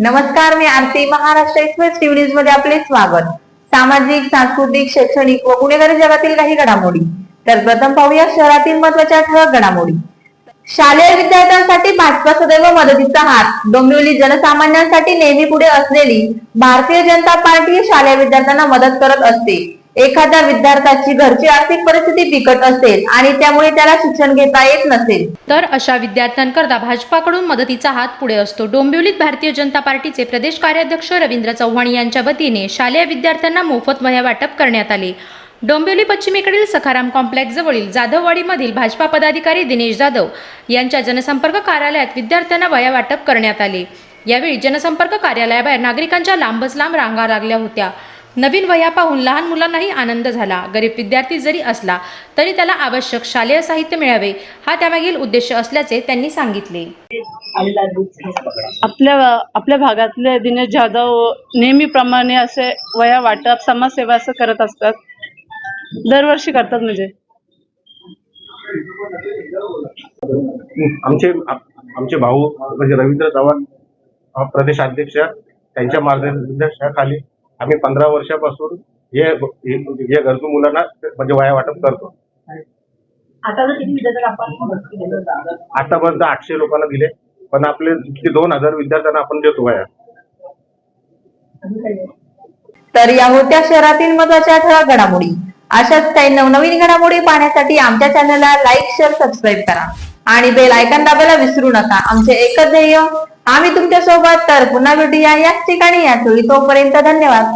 नमस्कार मी Aarti Maharashtra express TV न्यूजमध्ये आपले स्वागत. सामाजिक सांस्कृतिक शैक्षणिक व गुन्हेगारी जगातील काही घडामोडी. तर प्रथम पाहूया शहरातील महत्त्वाच्या ठळक घडामोडी. शालेय विद्यार्थ्यांसाठी भाजपा सदैव मदतीचा हात. डोंबिवली जनसामान्यांसाठी नेहमी पुढे असलेली भारतीय जनता पार्टी ही शालेय विद्यार्थ्यांना मदत करत असते. एखाद्या विद्यार्थ्याची घरची आर्थिक परिस्थिती बिकट असेल आणि त्यामुळे त्याला शिक्षण घेता येत नसेल. तर अशा विद्यार्थ्यांकरता भाजपाकडून मदतीचा हात पुढे असतो. डोंबिवलीत भारतीय जनता पार्टीचे प्रदेश कार्याध्यक्ष रवींद्र चव्हाण यांच्या वतीने शालेय विद्यार्थ्यांना मोफत वह्या वाटप करण्यात आले. डोंबिवली पश्चिमेकडील सखाराम कॉम्प्लेक्स जवळील जाधववाडीमधील भाजपा पदाधिकारी दिनेश जाधव यांच्या जनसंपर्क कार्यालयात विद्यार्थ्यांना वया वाटप करण्यात आले. यावेळी जनसंपर्क कार्यालयाबाहेर नागरिकांच्या लांबच लांब रांगा लागल्या होत्या. नवीन वह्या पाहून लहान मुलांनाही आनंद झाला. गरीब विद्यार्थी जरी असला तरी त्याला आवश्यक शालेय साहित्य मिळावे हा त्यामागील उद्देश असल्याचे त्यांनी सांगितले. आपल्या आपल्या भागातले दिनेश जाधव नेहमीप्रमाणे असे वया वाटप समाजसेवा असं करत असतात. दरवर्षी करतात म्हणजे? आमचे आम- आमचे भाऊ म्हणजे रवींद्र चव्हाण अ, प्रदेश अध्यक्ष त्यांच्या मार्गदर्शनाखाली आम्ही पंधरा वर्षापासून हे हे गरजू मुलांना म्हणजे वया वाटप करतो. आतापर्यंत आठशे लोकांना दिले पण आपले दोन हजार विद्यार्थ्यांना आपण देतो वया. तर या होत्या शहरातील महत्त्वाच्या ठळक घडामोडी. अशाच काही नवनवीन घडामोडी पाहण्यासाठी आमच्या चॅनलला लाईक शेअर सबस्क्राईब करा. आणि बेल आयकॉन दाबायला विसरू नका. आमचे एकच ध्येय आम्ही तुमच्यासोबत तर पुन्हा भेटूया याच ठिकाणी या वेळी तोपर्यंत धन्यवाद.